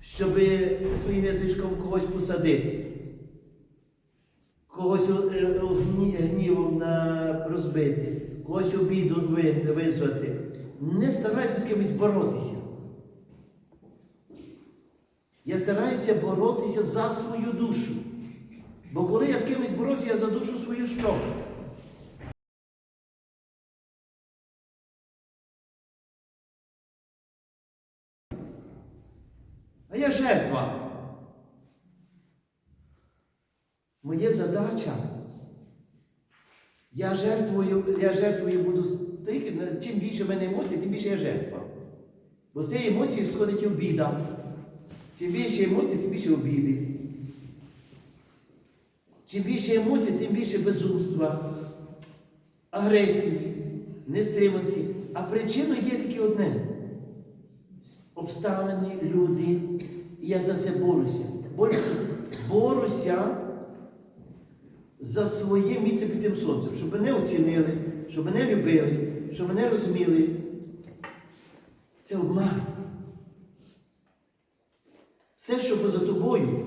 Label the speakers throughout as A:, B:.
A: щоб своїм язичком когось посадити, когось е, е, гні- гнівом розбити, когось обіду ви- визвати. Не старайся з кимось боротися. Я стараюся боротися за свою душу. Бо коли я з кимось боровся, я за душу свою що? А я жертва. Моя задача. Я жертвую, я жертвою буду тільки, чим більше в мене емоцій, тим більше я жертва. Бо з цієї емоції сходить обіда. Чим більше емоцій, тим більше обіди. Чим більше емоцій, тим більше безумства, агресії, нестриманості. А причиною є тільки одне. Обставини, люди. І я за це борюся. Борюся, борюся за своє місце під тим сонцем, щоб мене оцінили, щоб мене любили, щоб мене розуміли. Це обман. Все, що поза тобою,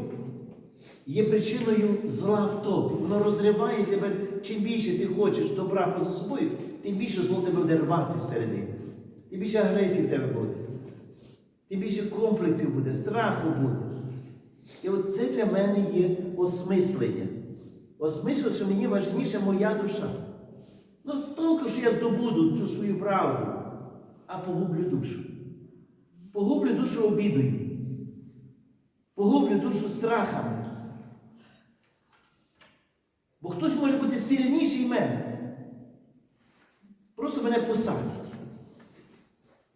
A: є причиною зла в тобі. Воно розриває тебе, чим більше ти хочеш добра поза собою, тим більше зло тебе буде рвати всередині. Тим більше агресії в тебе буде. Тим більше комплексів буде, страху буде. І от це для мене є осмислення. Осмислення, що мені важніша моя душа. Ну, тільки що я здобуду цю свою правду, а погублю душу. Погублю душу обідою. Погублю душу страхами. Бо хтось може бути сильніший мене. Просто мене посадять.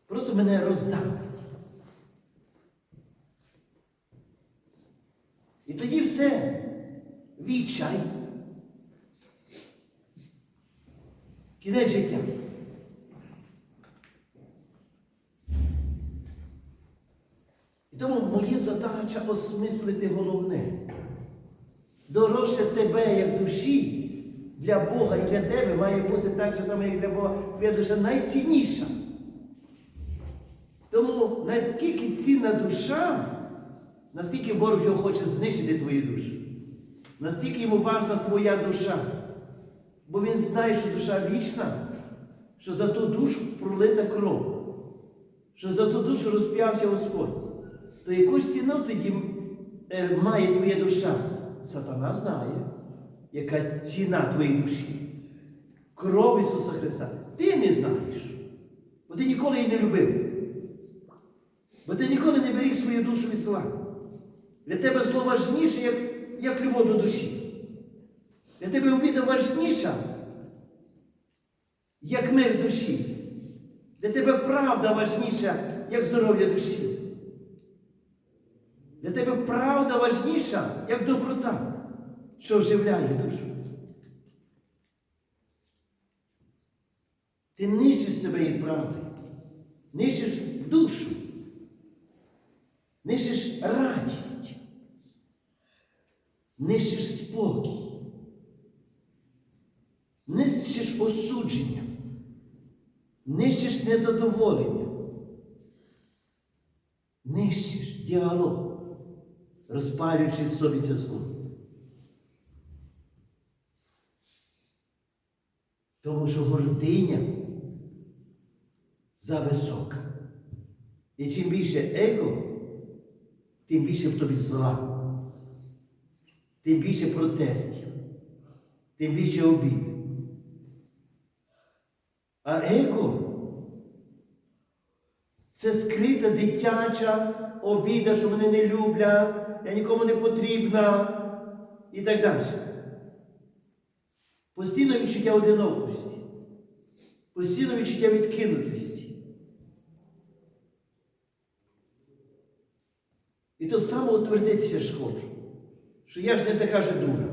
A: Просто мене роздавить. І тоді все. Відчай. Кінець життя. І тому моя задача осмислити головне. Дорожче тебе, як душі, для Бога і для тебе має бути так же само, як для Бога, твоя душа найцінніша. Тому наскільки цінна душа, настільки ворог його хоче знищити твою душу. Настільки йому важна твоя душа. Бо він знає, що душа вічна, що за ту душу пролита кров, що за ту душу розп'явся Господь. То яку ж ціну тоді е, має твоя душа? Сатана знає, яка ціна твоєї душі. Кров Ісуса Христа. Ти не знаєш. Бо ти ніколи її не любив. Бо ти ніколи не беріг свою душу від зла. Для тебе зло важніше, як, як любов до душі. Для тебе обіда важніша, як мир душі. Для тебе правда важніша, як здоров'я душі. Для тебе правда важніша, як доброта, що оживляє душу. Ти нищиш себе і правди, нищиш душу, нищиш радість, нищиш спокій, нищиш осудження, нищиш незадоволення, нищиш діалог, розпалюючи в собі це зло. Тому що гординя зависока. І чим більше его, тим більше в тобі зла, тим більше протестів, тим більше обід. А его це скрита дитяча обіда, що мене не люблять, я нікому не потрібна і так далі. Постійне відчуття одинокості, постійне відчуття відкинутості. І то самоутвердитися ж хочу, що я ж не така же дура,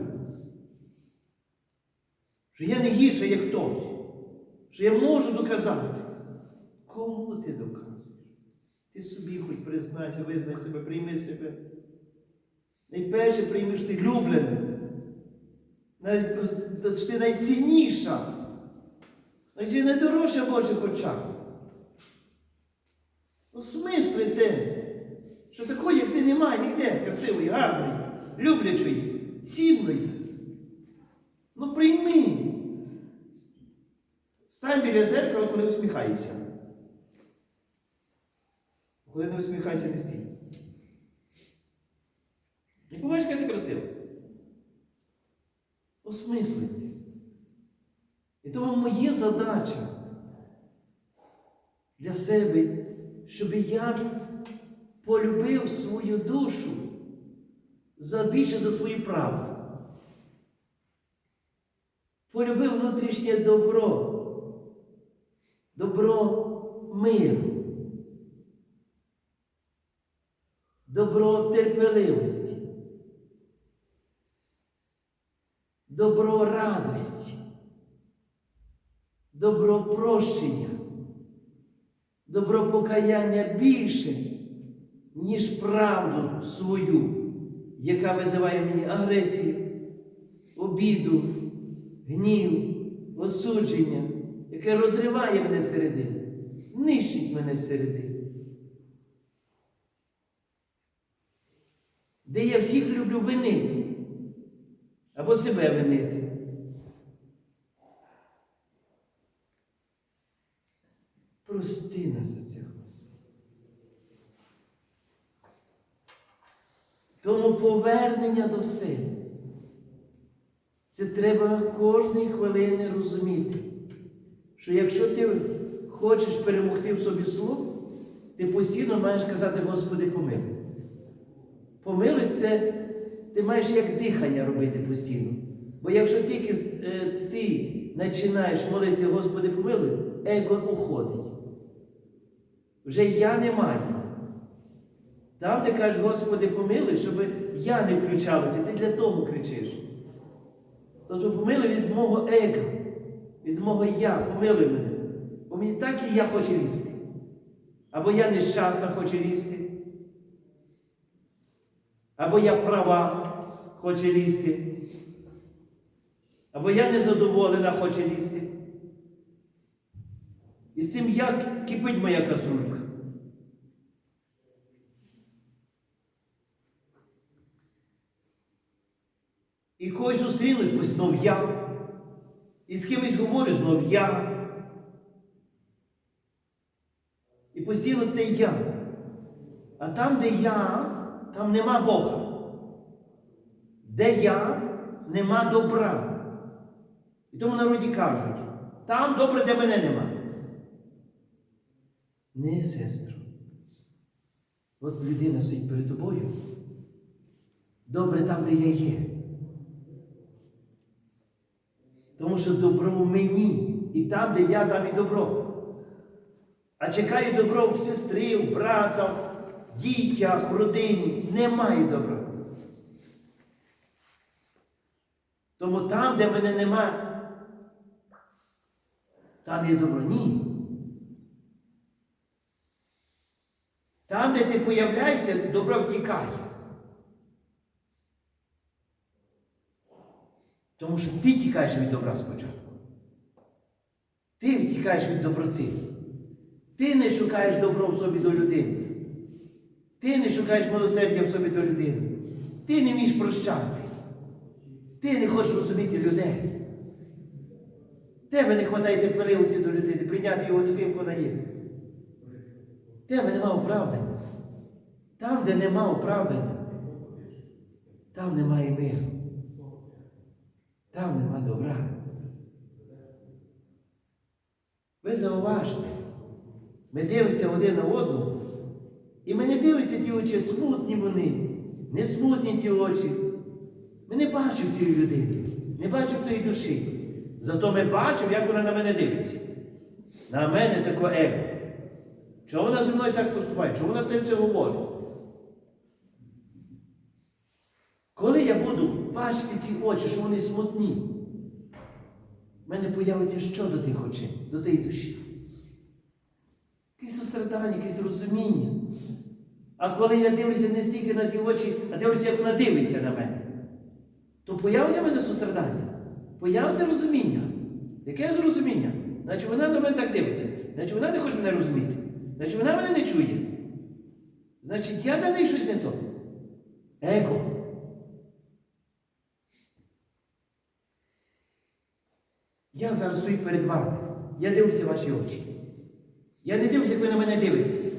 A: що я не гірша, як хтось, що я можу доказати. Кому ти доказуєш? Ти собі хоч признайся, визнай себе, прийми себе. Найперше прийми, що ти люблений. Най- ти найцінніша. Значить, найдорожча в очах. Осмисли те, що такої, як ти немає ніде красивої, гарної, люблячої, цінної. Ну прийми. Стань біля зеркала, коли усміхаєшся. Коли не усміхайся, не стій. І побачиш, яка ти красива. Осмислити. І тому моя задача для себе, щоб я полюбив свою душу за більше за свою правду. Полюбив внутрішнє добро, добро миру, добро терпеливості, добро радості, добро прощення, добро покаяння більше, ніж правду свою, яка визиває мені агресію, обіду, гнів, осудження, яке розриває мене середини, нищить мене середини. Де я всіх люблю винити або себе винити. Прости нас за це, Господи. Тому повернення до себе. Це треба кожної хвилини розуміти, що якщо ти хочеш перемогти в собі слух, ти постійно маєш казати, Господи, помилуй. Помилуй це ти маєш як дихання робити постійно. Бо якщо тільки е, ти починаєш молитися, Господи, помилуй, его уходить. Вже я не маю. Там, де кажеш, Господи, помилуй, щоб я не включалася, ти для того кричиш. Тобто помилуй від мого его, від мого я, помилуй мене. Бо мені так і я хочу лізти. Або я нещасна хочу лізти. Або я права хоче лізти. Або я незадоволена хоче лізти. І з тим як кипить моя каструлька. І когось зустрінуть, знов я. І з кимось говорю, знов я. І постійно це я. А там, де я, там нема Бога. Де я, нема добра. І тому народі кажуть, там добре, де мене нема. Не, сестро. От людина стоїть перед тобою. Добре там, де я є. Тому що добро в мені. І там, де я, там і добро. А чекаю добро в сестри, в брата, в дітях, в родині. Немає добра. Тому там, де мене нема, там є добро. Ні. Там, де ти появляєшся, добро втікає. Тому що ти тікаєш від добра спочатку. Ти втікаєш від доброти. Ти не шукаєш добро в собі до людини. Ти не шукаєш милосердя в собі до людини. Ти не вмієш прощати. Ти не хочеш розуміти людей. Тебе не вистачає терпеливості до людини, прийняти його таким, вона є. Тебе нема оправдання. Там, де нема оправдання, там немає миру. Там нема добра. Ви зауважте, ми дивимося один на одного, і ми не ті очі, смутні вони, не смутні ті очі. Ми не бачимо цієї людини, не бачимо цієї душі. Зато ми бачимо, як вона на мене дивиться. На мене таке его. Чого вона зі мною так поступає? Чого вона це говорить? Коли я буду бачити ці очі, що вони смутні, в мене появиться що до тих очей, до тієї душі? Якесь сострадання, якесь розуміння. А коли я дивлюся не стільки на ті очі, а дивлюся, як вона дивиться на мене, то появиться в мене сострадання, появиться розуміння. Яке зрозуміння? Значить вона до мене так дивиться, значить вона не хоче мене розуміти, значить вона мене не чує. Значить, я даний щось не то. Его. Я зараз стою перед вами. Я дивлюся ваші очі. Я не дивлюся, як ви на мене дивитесь.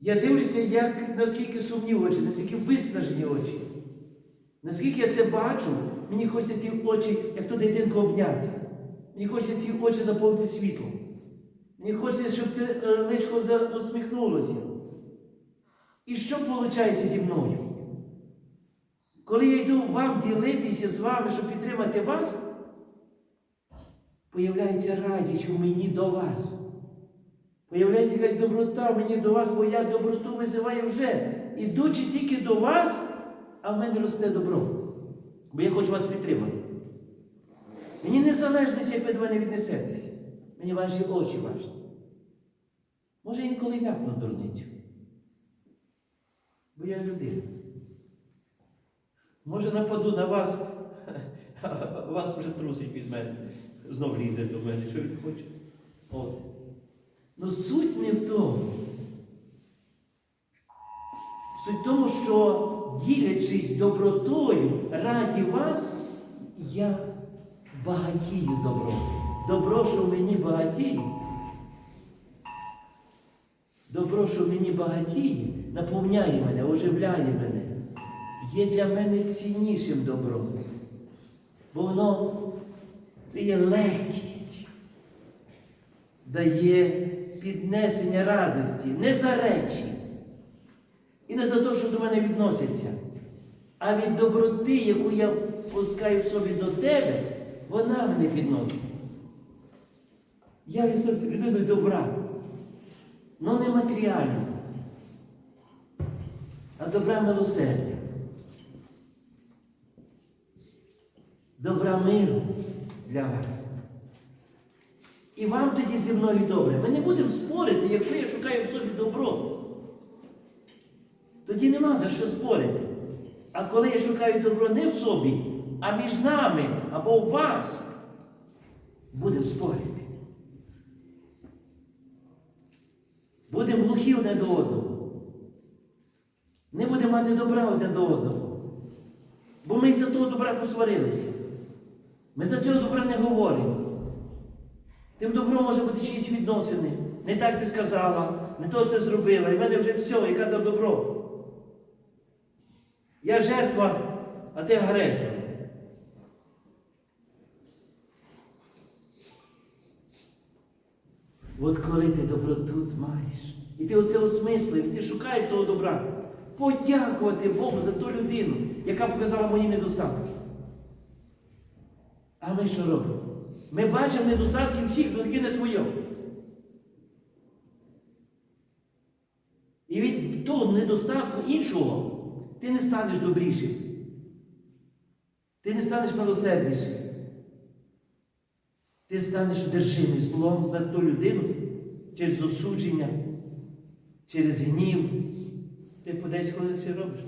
A: Я дивлюся, як, наскільки сумні очі, наскільки виснажені очі. Наскільки я це бачу, мені хочеться ті очі, як ту дитинку обняти. Мені хочеться ці очі заповнити світлом. Мені хочеться, щоб це е, личко усміхнулося. І що виходить зі мною? Коли я йду вам ділитися з вами, щоб підтримати вас, появляється радість у мені до вас. Появляється якась доброта в мені до вас, бо я доброту визиваю вже. Ідучи тільки до вас, а в мене росте добро. Бо я хочу вас підтримати. Мені не залежність, як ви до мене віднесетесь. Мені ваші очі важні. Може, інколи ляпну дурницю. Бо я людина. Може нападу на вас, вас вже трусить від мене. Знов лізе до мене, що він хоче. От. Ну суть не в тому. Суть в тому, що ділячись добротою раді вас, я багатію добром. Добро, що мені багатіє. Добро, що мені багатіє, наповняє мене, оживляє мене, є для мене ціннішим добром. Бо воно дає легкість, дає піднесення радості, не за речі. І не за те, що до мене відносяться, а від доброти, яку я пускаю в собі до тебе, вона мене підносить. Я від людиною добра, але не матеріально, а добра милосердя. Добра миру для вас. І вам тоді зі мною добре. Ми не будемо спорити, якщо я шукаю в собі добро. Тоді нема за що спорити. А коли я шукаю добро не в собі, а між нами або в вас, будемо спорити. Будемо глухі одне до одного. Не будемо мати добра одне до одного. Бо ми із-за того добра посварилися. Ми за цього добра не говоримо. Тим добром може бути чиїсь відносини. Не так ти сказала, не то ти зробила, і в мене вже все, яке там добро. Я жертва, а ти агресор. От коли ти доброту маєш, і ти оце осмислив, і ти шукаєш того добра, подякувати Богу за ту людину, яка показала мої недостатки. А ми що робимо? Ми бачимо недостатки всіх, до не своєму. І від того недостатку іншого ти не станеш добрішим. Ти не станеш милосерднішим. Ти станеш одержимий злом на ту людину через осудження, через гнів. Ти по 10 хвилин це робиш.